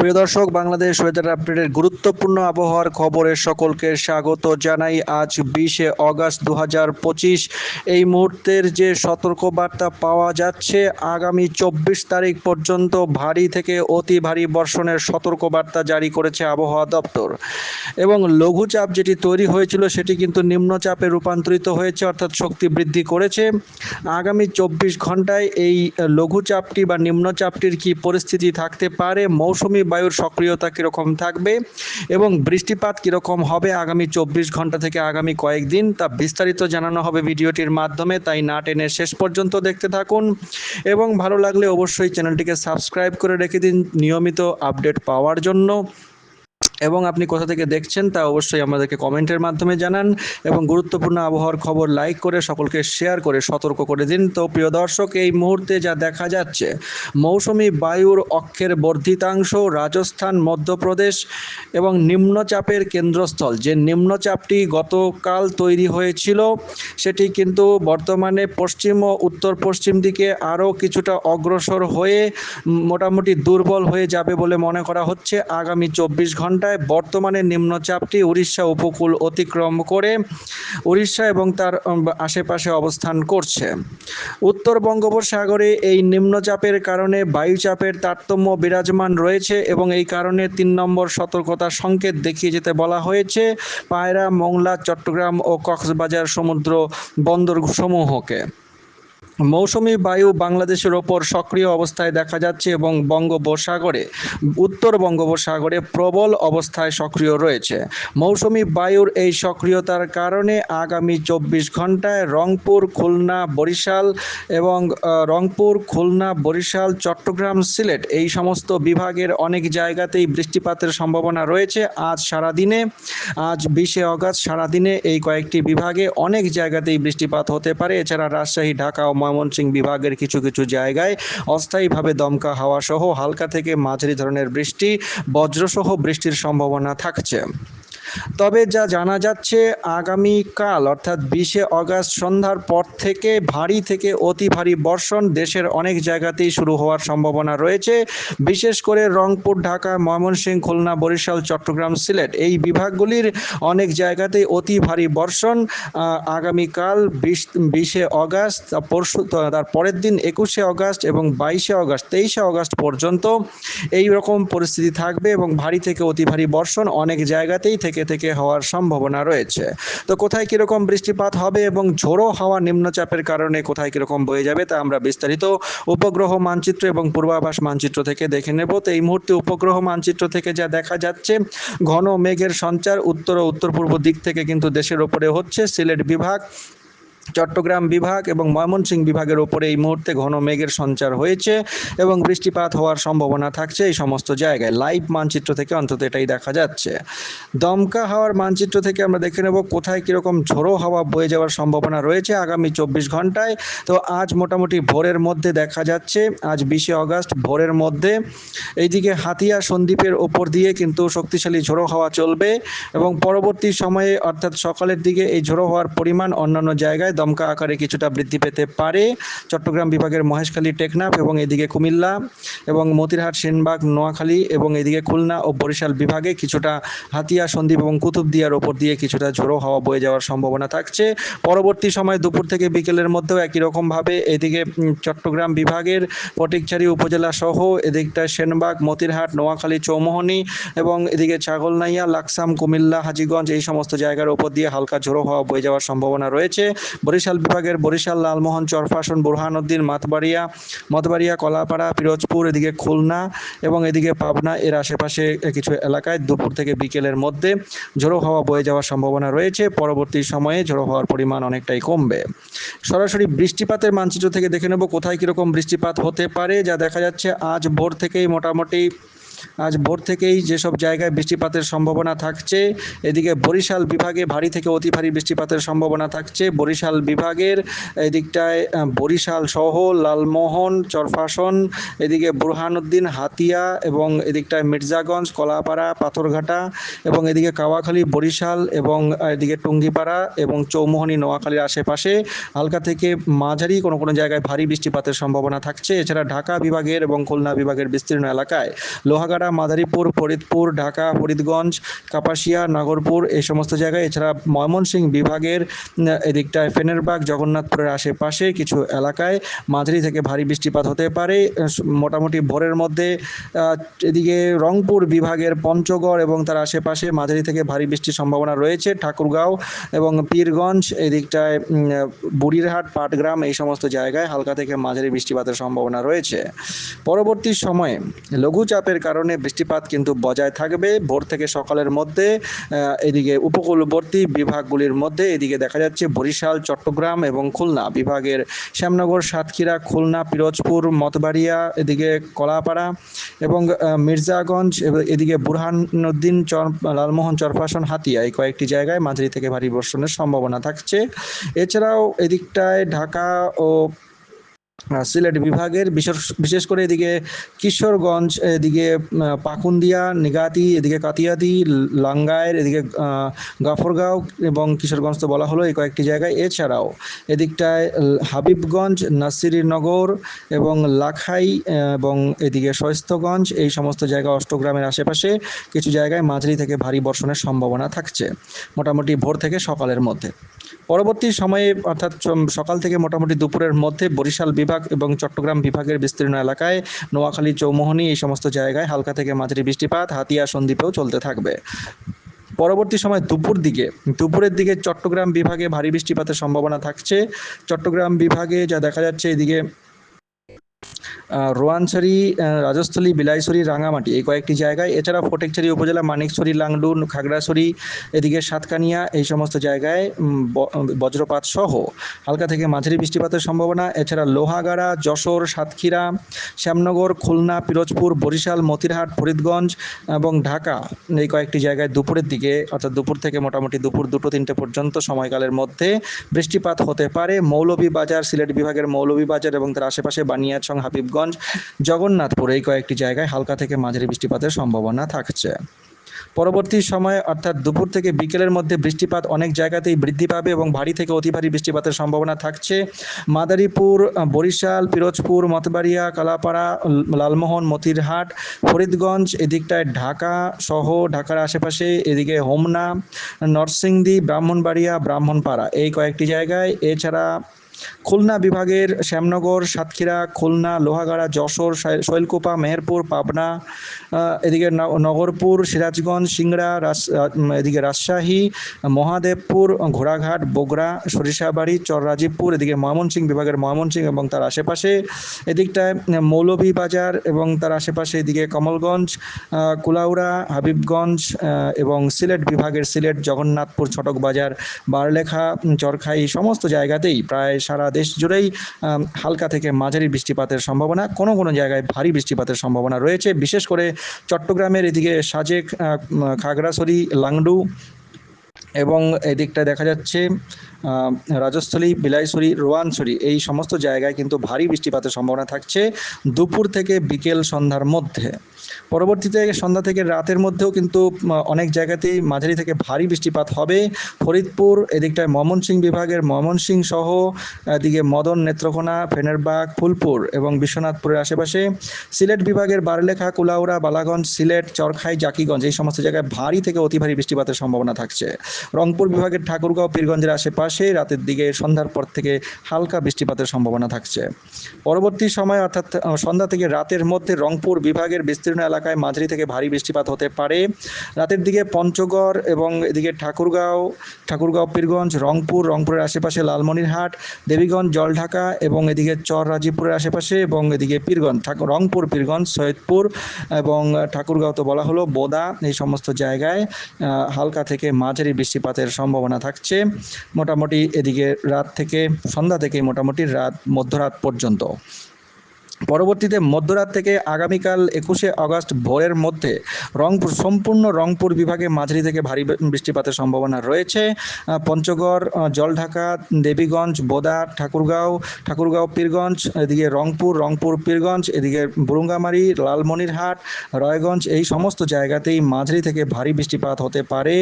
প্রিয় দর্শক, বাংলাদেশ ওয়েদার আপডেটের গুরুত্বপূর্ণ আবহাওয়ার খবরে সকলকে স্বাগত জানাই। আজ বিশে অগাস্ট দু হাজার পঁচিশ। এই মুহূর্তের যে সতর্কবার্তা পাওয়া যাচ্ছে, আগামী চব্বিশ তারিখ পর্যন্ত ভারী থেকে অতি ভারী বর্ষণের সতর্কবার্তা জারি করেছে আবহাওয়া দপ্তর। এবং লঘুচাপ যেটি তৈরি হয়েছিল, সেটি কিন্তু নিম্নচাপে রূপান্তরিত হয়েছে, অর্থাৎ শক্তি বৃদ্ধি করেছে। আগামী চব্বিশ ঘন্টায় এই লঘুচাপটি বা নিম্নচাপটির কি পরিস্থিতি থাকতে পারে, মৌসুমি বায়ুর সক্রিয়তা কীরকম থাকবে এবং বৃষ্টিপাত কীরকম হবে আগামী চব্বিশ ঘণ্টা থেকে আগামী কয়েকদিন তা বিস্তারিত জানানো হবে ভিডিওটির মাধ্যমে, তাই না টেনে শেষ পর্যন্ত দেখতে থাকুন। এবং ভালো লাগলে অবশ্যই চ্যানেলটিকে সাবস্ক্রাইব করে রেখে দিন নিয়মিত আপডেট পাওয়ার জন্য। এবং আপনি কোথা থেকে দেখছেন তা অবশ্যই আমাদেরকে কমেন্টের মাধ্যমে জানান এবং গুরুত্বপূর্ণ আবহাওয়ার খবর লাইক করে সকলকে শেয়ার করে সতর্ক করে দিন। তো প্রিয় দর্শক, এই মুহূর্তে যা দেখা যাচ্ছে, মৌসুমি বায়ুর অক্ষের বর্ধিতাংশ রাজস্থান, মধ্যপ্রদেশ এবং নিম্নচাপের কেন্দ্রস্থল। যে নিম্নচাপটি গতকাল তৈরি হয়েছিল, সেটি কিন্তু বর্তমানে পশ্চিম ও উত্তর পশ্চিম দিকে আরও কিছুটা অগ্রসর হয়ে মোটামুটি দুর্বল হয়ে যাবে বলে মনে করা হচ্ছে। আগামী চব্বিশ ঘন্টায় বর্তমানে নিম্নচাপটি উড়িষ্যা উপকূল অতিক্রম করে উড়িষ্যা এবং তার আশেপাশে অবস্থান করছে। উত্তর বঙ্গোপসাগরে এই নিম্নচাপের কারণে বায়ুচাপের তারতম্য বিরাজমান রয়েছে এবং এই কারণে তিন নম্বর সতর্কতা সংকেত দেখিয়ে যেতে বলা হয়েছে পায়রা, মোংলা, চট্টগ্রাম ও কক্সবাজার সমুদ্র বন্দর সমূহকে মৌসুমি বায়ু বাংলাদেশের ওপর সক্রিয় অবস্থায় দেখা যাচ্ছে এবং বঙ্গোপসাগরে, উত্তর বঙ্গোপসাগরে প্রবল অবস্থায় সক্রিয় রয়েছে। মৌসুমি বায়ুর এই সক্রিয়তার কারণে আগামী চব্বিশ ঘন্টায় রংপুর, খুলনা, বরিশাল এবং রংপুর, খুলনা, বরিশাল, চট্টগ্রাম, সিলেট এই সমস্ত বিভাগের অনেক জায়গাতেই বৃষ্টিপাতের সম্ভাবনা রয়েছে। আজ সারাদিনে, আজ বিশে অগাস্ট সারাদিনে এই কয়েকটি বিভাগে অনেক জায়গাতেই বৃষ্টিপাত হতে পারে। এছাড়া রাজশাহী, ঢাকা ও ময়মনসিংহ বিভাগের কিছু কিছু জায়গায় অস্থায়ীভাবে দমকা হাওয়া সহ হালকা থেকে মাঝারি ধরনের বৃষ্টি, বজ্রসহ বৃষ্টির সম্ভাবনা থাকছে। তবে যা জানা যাচ্ছে, আগামীকাল, অর্থাৎ বিশে অগাস্ট সন্ধ্যার পর থেকে ভারী থেকে অতি ভারী বর্ষণ দেশের অনেক জায়গাতেই শুরু হওয়ার সম্ভাবনা রয়েছে। বিশেষ করে রংপুর, ঢাকা, ময়মনসিংহ, খুলনা, বরিশাল, চট্টগ্রাম, সিলেট এই বিভাগগুলির অনেক জায়গাতেই অতি ভারী বর্ষণ। আগামীকাল বিশ, বিশে অগাস্ট পরশু তার পরের দিন একুশে অগাস্ট এবং বাইশে অগাস্ট, তেইশে অগাস্ট পর্যন্ত এই রকম পরিস্থিতি থাকবে এবং ভারী থেকে অতি ভারী বর্ষণ অনেক জায়গাতেই থেকে থেকে হওয়ার সম্ভাবনা রয়েছে। তো কোথায় কীরকম বৃষ্টিপাত হবে এবং ঝোড়ো হাওয়া নিম্নচাপের কারণে কোথায় কীরকম বয়ে যাবে তা আমরা বিস্তারিত উপগ্রহ মানচিত্র এবং পূর্বাভাস মানচিত্র থেকে দেখে নেব। তো এই মুহূর্তে উপগ্রহ মানচিত্র থেকে যা দেখা যাচ্ছে, ঘন মেঘের সঞ্চার উত্তর ও উত্তর পূর্ব দিক থেকে কিন্তু দেশের ওপরে হচ্ছে সিলেট বিভাগ। চট্টগ্রাম বিভাগ এবং ময়মনসিংহ বিভাগের ওপরে এই মুহূর্তে ঘন মেঘের সঞ্চার হয়েছে এবং বৃষ্টিপাত হওয়ার সম্ভাবনা থাকছে এই সমস্ত জায়গায়। লাইভ মানচিত্র থেকে অন্তত এটাই দেখা যাচ্ছে। দমকা হাওয়ার মানচিত্র থেকে আমরা দেখে নেব কোথায় কীরকম ঝোড়ো হাওয়া বয়ে যাওয়ার সম্ভাবনা রয়েছে আগামী চব্বিশ ঘন্টায়। তো আজ মোটামুটি ভোরের মধ্যে দেখা যাচ্ছে, আজ বিশে অগাস্ট ভোরের মধ্যে। এইদিকে হাতিয়া সন্দ্বীপের ওপর দিয়ে কিন্তু শক্তিশালী ঝোড়ো হাওয়া চলবে এবং পরবর্তী সময়ে অর্থাৎ সকালের দিকে এই ঝোড়ো হওয়ার পরিমাণ অন্যান্য জায়গায় দমকা আকারে কিছুটা বৃদ্ধি পেতে পারে। চট্টগ্রাম বিভাগের মহেশখালী, টেকনাফ এবং এদিকে কুমিল্লা এবং মতিরহাট, সেনবাগ, নোয়াখালী এবং এদিকে খুলনা ও বরিশাল বিভাগে কিছুটা হাতিয়া, সন্দ্বীপ এবং কুতুবদিয়ার ওপর দিয়ে কিছুটা ঝোড়ো হাওয়া বয়ে যাওয়ার সম্ভাবনা থাকছে। পরবর্তী সময় দুপুর থেকে বিকেলের মধ্যেও একই রকমভাবে এদিকে চট্টগ্রাম বিভাগের ফটিকছড়ি উপজেলা সহ এদিকটায় সেনবাগ, মতিরহাট, নোয়াখালী, চৌমোহনী এবং এদিকে ছাগলনাইয়া, লাকসাম, কুমিল্লা, হাজীগঞ্জ এই সমস্ত জায়গার ওপর দিয়ে হালকা ঝোড়ো হাওয়া বয়ে যাওয়ার সম্ভাবনা রয়েছে। বরিশাল বিভাগের বরিশাল, লালমোহন, চরফাসন, বুরহানুদ্দিন, মাতবাড়িয়া, মতবাড়িয়া, কলাপাড়া, পিরোজপুর, এদিকে খুলনা এবং এদিকে পাবনা। এর আশেপাশে কিছু এলাকায় দুপুর থেকে বিকেলের মধ্যে ঝোড়ো হাওয়া বয়ে যাওয়ার সম্ভাবনা রয়েছে। পরবর্তী সময়ে ঝোড়ো হওয়ার পরিমাণ অনেকটাই কমবে। সরাসরি বৃষ্টিপাতের মানচিত্র থেকে দেখে নেব কোথায় কীরকম বৃষ্টিপাত হতে পারে, যা দেখা যাচ্ছে আজ ভোর থেকেই মোটামুটি আজ ভোর থেকেই যেসব জায়গায় বৃষ্টিপাতের সম্ভাবনা থাকছে, এদিকে বরিশাল বিভাগে ভারী থেকে অতি ভারী বৃষ্টিপাতের সম্ভাবনা থাকছে। বরিশাল বিভাগের এদিকটায় বরিশাল সহ লালমোহন, চরফাসন, এদিকে বুরহানুদ্দিন, হাতিয়া এবং এদিকটায় মির্জাগঞ্জ, কলাপাড়া, পাথরঘাটা এবং এদিকে কাওয়াখালী, বরিশাল এবং এদিকে টুঙ্গিপাড়া এবং চৌমোহনী, নোয়াখালীর আশেপাশে হালকা থেকে মাঝারি কোনো কোনো জায়গায় ভারী বৃষ্টিপাতের সম্ভাবনা থাকছে। এছাড়া ঢাকা বিভাগের এবং খুলনা বিভাগের বিস্তীর্ণ এলাকায় লোহা লোহাগাড়া মাদারীপুর, ফরিদপুর, ঢাকা, ফরিদগঞ্জ, কাপাসিয়া, নাগরপুর এই সমস্ত জায়গায়। এছাড়া ময়মনসিংহ বিভাগের এদিকটায় ফেনেরবাগ, জগন্নাথপুরের আশেপাশে কিছু এলাকায় মাঝারি থেকে ভারী বৃষ্টিপাত হতে পারে। মোটামুটি ভোরের মধ্যে এদিকে রংপুর বিভাগের পঞ্চগড় এবং তার আশেপাশে মাঝারি থেকে ভারী বৃষ্টির সম্ভাবনা রয়েছে। ঠাকুরগাঁও এবং পীরগঞ্জ, এদিকটায় বুড়িরহাট, পাটগ্রাম এই সমস্ত জায়গায় হালকা থেকে মাঝারি বৃষ্টিপাতের সম্ভাবনা রয়েছে। পরবর্তী সময়ে লঘুচাপের কারণে বৃষ্টিপাত কিন্তু বজায় থাকবে। ভোর থেকে সকালের মধ্যে এদিকে উপকূলবর্তী বিভাগগুলির মধ্যে এদিকে দেখা যাচ্ছে বরিশাল, চট্টগ্রাম এবং খুলনা বিভাগের শ্যামনগর, সাতক্ষীরা, খুলনা, পিরোজপুর, মতবাড়িয়া, এদিকে কলাপাড়া এবং মির্জাগঞ্জ এদিকে বুরহানুদ্দিন, চর, লালমোহন, চরফাসন, হাতিয়া এই কয়েকটি জায়গায় মাঝারি থেকে ভারী বর্ষণের সম্ভাবনা থাকছে। এছাড়াও এদিকটায় ঢাকা ও সিলেট বিভাগের বিশেষ করে এদিকে কিশোরগঞ্জ, এদিকে পাকুন্দিয়া, নিগাতি, এদিকে কাতিয়াদি লাঙ্গায়ের এদিকে গাফরগাঁও এবং কিশোরগঞ্জ তো বলা হলো এই কয়েকটি জায়গায়। এছাড়াও এদিকটায় হাবিবগঞ্জ, নাসিরনগর এবং লাখাই এবং এদিকে শৈস্তগঞ্জ এই সমস্ত জায়গা অষ্টগ্রামের আশেপাশে কিছু জায়গায় মাঝারি থেকে ভারী বর্ষণের সম্ভাবনা থাকছে, মোটামুটি ভোর থেকে সকালের মধ্যে। পরবর্তী সময়ে, অর্থাৎ সকাল থেকে মোটামুটি দুপুরের মধ্যে বরিশাল বিভাগ এবং চট্টগ্রাম বিভাগের বিস্তীর্ণ এলাকায় নোয়াখালী চৌমোহনী এই সমস্ত জায়গায় হালকা থেকে মাঝারি বৃষ্টিপাত, হাতিয়া সন্দ্বীপেও চলতে থাকবে। পরবর্তী সময় দুপুর দিকে, দুপুরের দিকে চট্টগ্রাম বিভাগে ভারী বৃষ্টিপাতের সম্ভাবনা থাকছে। চট্টগ্রাম বিভাগে যা দেখা যাচ্ছে এদিকে আহ, রোয়ানছড়ি রাজস্থলী বিলাইছড়ি রাঙামাটি এই কয়েকটি জায়গায়। এছাড়া ফটিকছড়ি উপজেলা মানিকছড়ি লাংডু খাগড়াছড়ি এদিকে সাতকানিয়া এই সমস্ত জায়গায় বজ্রপাত সহ হালকা থেকে মাঝারি বৃষ্টিপাতের সম্ভাবনা। এছাড়া লোহাগাড়া যশোর সাতক্ষীরা শ্যামনগর খুলনা পিরোজপুর বরিশাল মতিরহাট ফরিদগঞ্জ এবং ঢাকা এই কয়েকটি জায়গায় দুপুরের দিকে অর্থাৎ দুপুর থেকে মোটামুটি দুপুর দুটো তিনটে পর্যন্ত সময়কালের মধ্যে বৃষ্টিপাত হতে পারে। মৌলভীবাজার সিলেট বিভাগের মৌলভীবাজার এবং তার আশেপাশে বানিয়াচং হাবিবগঞ্জ জগন্নাথপুর এই কয়েকটি জায়গায় হালকা থেকে মাঝারি বৃষ্টিপাতের সম্ভাবনা থাকছে। পরবর্তী সময়ে অর্থাৎ দুপুর থেকে বিকেলের মধ্যে বৃষ্টিপাত অনেক জায়গাতেই বৃদ্ধি পাবে এবং ভারী থেকে অতি ভারী বৃষ্টিপাতের সম্ভাবনা থাকছে। মাদারীপুর, বরিশাল, পিরোজপুর, মতবাড়িয়া, কালাপাড়া, লালমোহন, মতিরহাট, ফরিদগঞ্জ, এদিকটায় ঢাকা সহ ঢাকার আশেপাশে, এদিকে হোমনা, নরসিংদী, ব্রাহ্মণবাড়িয়া, ব্রাহ্মণপাড়া এই কয়েকটি জায়গায়। এছাড়া খুলনা বিভাগের শ্যামনগর, সাতক্ষীরা, খুলনা, লোহাগাড়া, যশোর শৈলকুপা, মেহেরপুর, পাবনা এদিকে নগরপুর, সিরাজগঞ্জ, সিংড়া এদিকে রাজশাহী, মহাদেবপুর, ঘোড়াঘাট, বগুড়া, সরিষাবাড়ি, চররাজীবপুর, এদিকে ময়মনসিংহ বিভাগের ময়মনসিংহ এবং তার আশেপাশে এদিকটায় মৌলভীবাজার এবং তার আশেপাশে এদিকে কমলগঞ্জ কুলাউড়া, হাবিবগঞ্জ এবং সিলেট বিভাগের সিলেট, জগন্নাথপুর, ছটকবাজার, বারলেখা চরখাই, সমস্ত জায়গাতেই প্রায় সারা দেশ জুড়েই হালকা থেকে মাঝারি বৃষ্টিপাতের সম্ভাবনা। কোনো কোনো জায়গায় ভারী বৃষ্টিপাতের সম্ভাবনা রয়েছে। বিশেষ করে চট্টগ্রামের এদিকে সাজেক খাগড়াছড়ি, লাংডু এবং এদিকটা দেখা যাচ্ছে রাজস্থলী, বিলাইছড়ি, রোয়ানছড়ি। এই সমস্ত জায়গায় কিন্তু ভারী বৃষ্টিপাতের সম্ভাবনা থাকছে দুপুর থেকে বিকেল সন্ধ্যার মধ্যে। পরবর্তীতে সন্ধ্যা থেকে রাতের মধ্যেও কিন্তু অনেক জায়গাতেই মাঝারি থেকে ভারী বৃষ্টিপাত হবে। ফরিদপুর, এদিকটায় ময়মনসিংহ বিভাগের ময়মনসিংহ সহ, এদিকে মদন, নেত্রকোনা, ফেনেরবাগ, ফুলপুর এবং বিশ্বনাথপুরের আশেপাশে। সিলেট বিভাগের বারলেখা, কুলাউড়া, বালাগঞ্জ, সিলেট, চরখাই, জাকিগঞ্জ এই সমস্ত জায়গায় ভারী থেকে অতি ভারী বৃষ্টিপাতের সম্ভাবনা থাকছে। রংপুর বিভাগের ঠাকুরগাঁও, পীরগঞ্জের আশেপাশে রাতের দিকে সন্ধ্যার পর থেকে হালকা বৃষ্টিপাতের সম্ভাবনা থাকছে। পরবর্তী সময় অর্থাৎ সন্ধ্যা থেকে রাতের মধ্যে রংপুর বিভাগের বিস্তীর্ণ এলাকায় মাঝারি থেকে ভারী বৃষ্টিপাত হতে পারে। রাতের দিকে পঞ্চগড় এবং এদিকে ঠাকুরগাঁও ঠাকুরগাঁও, পীরগঞ্জ, রংপুর, রংপুরের আশেপাশে লালমনিরহাট, দেবীগঞ্জ, জলঢাকা এবং এদিকে চর রাজীবপুরের আশেপাশে এবং এদিকে পীরগঞ্জ রংপুর, পীরগঞ্জ, সৈয়দপুর এবং ঠাকুরগাঁও তো বলা হলো বোদা এই সমস্ত জায়গায়। হালকা থেকে মাঝারি বৃষ্টিপাতের সম্ভাবনা থাকছে। মোটামুটি এদিকে রাত থেকে সন্ধ্যা থেকে মোটামুটি রাত, মধ্যরাত পর্যন্ত। পরবর্তীতে মধ্যরাত থেকে আগামীকাল একুশে আগস্ট ভোরের মধ্যে রংপুর, সম্পূর্ণ রংপুর বিভাগে মাঝারি থেকে ভারী বৃষ্টিপাতের সম্ভাবনা রয়েছে। পঞ্চগড় জলঢাকা, দেবীগঞ্জ বোদা ঠাকুরগাঁও ঠাকুরগাঁও, পীরগঞ্জ, এদিকে রংপুর রংপুর, পীরগঞ্জ, এদিকে বুরুঙ্গামারি, লালমনিরহাট, রায়গঞ্জ এই সমস্ত জায়গাতেই মাঝারি থেকে ভারী বৃষ্টিপাত হতে পারে।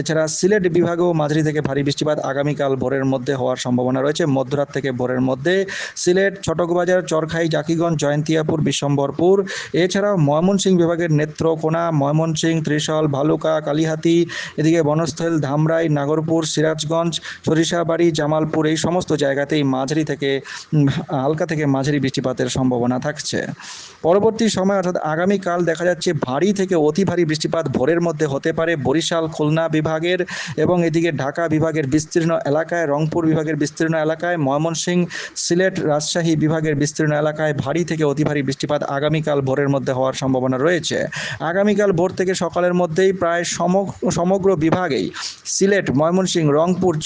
এছাড়া সিলেট বিভাগেও মাঝারি থেকে ভারী বৃষ্টিপাত আগামীকাল ভোরের মধ্যে হওয়ার সম্ভাবনা রয়েছে। মধ্যরাত থেকে ভোরের মধ্যে সিলেট, ছটকবাজার, চরখাই, জাকিগঞ্জ কালীগঞ্জ জয়ন্তিয়াপুর বিশ্বম্বরপুর এছাড়াও ময়মনসিংহ বিভাগের নেত্রকোনা, ময়মনসিংহ, ত্রিশাল, ভালুকা, কালীহাতি, এদিকে বনস্থল, ধামরাই, নাগরপুর, সিরাজগঞ্জ, সরিষাবাড়ি, জামালপুর, এই সমস্ত জায়গাতেই মাঝারি থেকে হালকা থেকে মাঝারি বৃষ্টিপাতের সম্ভাবনা থাকছে। পরবর্তী সময়, অর্থাৎ আগামীকাল দেখা যাচ্ছে ভারী থেকে অতি ভারী বৃষ্টিপাত ভোরের মধ্যে হতে পারে বরিশাল, খুলনা বিভাগের এবং এদিকে ঢাকা বিভাগের বিস্তীর্ণ এলাকায়, রংপুর বিভাগের বিস্তীর্ণ এলাকায়, ময়মনসিংহ, সিলেট, রাজশাহী বিভাগের বিস্তীর্ণ এলাকায় ভারী থেকে অতি ভারী বৃষ্টিপাত আগামীকাল ভোরের মধ্যে হওয়ার সম্ভাবনা রয়েছে। আগামীকাল ভোর থেকে সকালের মধ্যেই প্রায় সম- সমগ্র বিভাগেই সিলেট, ময়মনসিংহ, রংপুর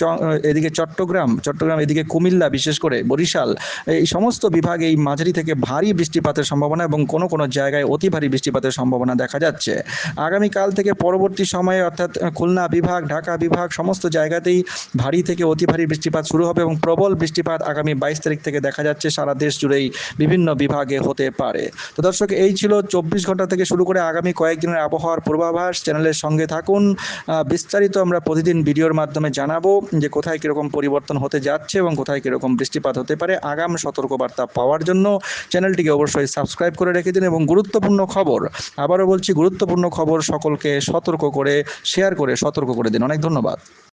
এদিকে চট্টগ্রাম চট্টগ্রাম এদিকে কুমিল্লা, বিশেষ করে বরিশাল, এই সমস্ত বিভাগে এই মাঝারি থেকে ভারী বৃষ্টিপাতের সম্ভাবনা এবং কোনো কোনো জায়গায় অতি ভারী বৃষ্টিপাতের সম্ভাবনা দেখা যাচ্ছে। আগামীকাল থেকে পরবর্তী সময়ে অর্থাৎ খুলনা বিভাগ, ঢাকা বিভাগ সমস্ত জায়গাতেই ভারী থেকে অতি ভারী বৃষ্টিপাত শুরু হবে এবং প্রবল বৃষ্টিপাত আগামী বাইশ তারিখ থেকে দেখা যাচ্ছে। সারা দেশ জুড়েই বিভিন্ন বিভাগে হতে পারে। তো দর্শক, এই ছিল চব্বিশ ঘণ্টা থেকে শুরু করে আগামী কয়েকদিনের আবহাওয়ার পূর্বাভাস। চ্যানেলের সঙ্গে থাকুন। বিস্তারিত আমরা প্রতিদিন ভিডিওর মাধ্যমে জানাব যে কোথায় কীরকম পরিবর্তন হতে যাচ্ছে এবং কোথায় কীরকম বৃষ্টিপাত হতে পারে। আগাম সতর্কবার্তা পাওয়ার জন্য চ্যানেলটিকে অবশ্যই সাবস্ক্রাইব করে রেখে দিন এবং গুরুত্বপূর্ণ খবর, আবারও বলছি, গুরুত্বপূর্ণ খবর সকলকে সতর্ক করে শেয়ার করে সতর্ক করে দিন। অনেক ধন্যবাদ।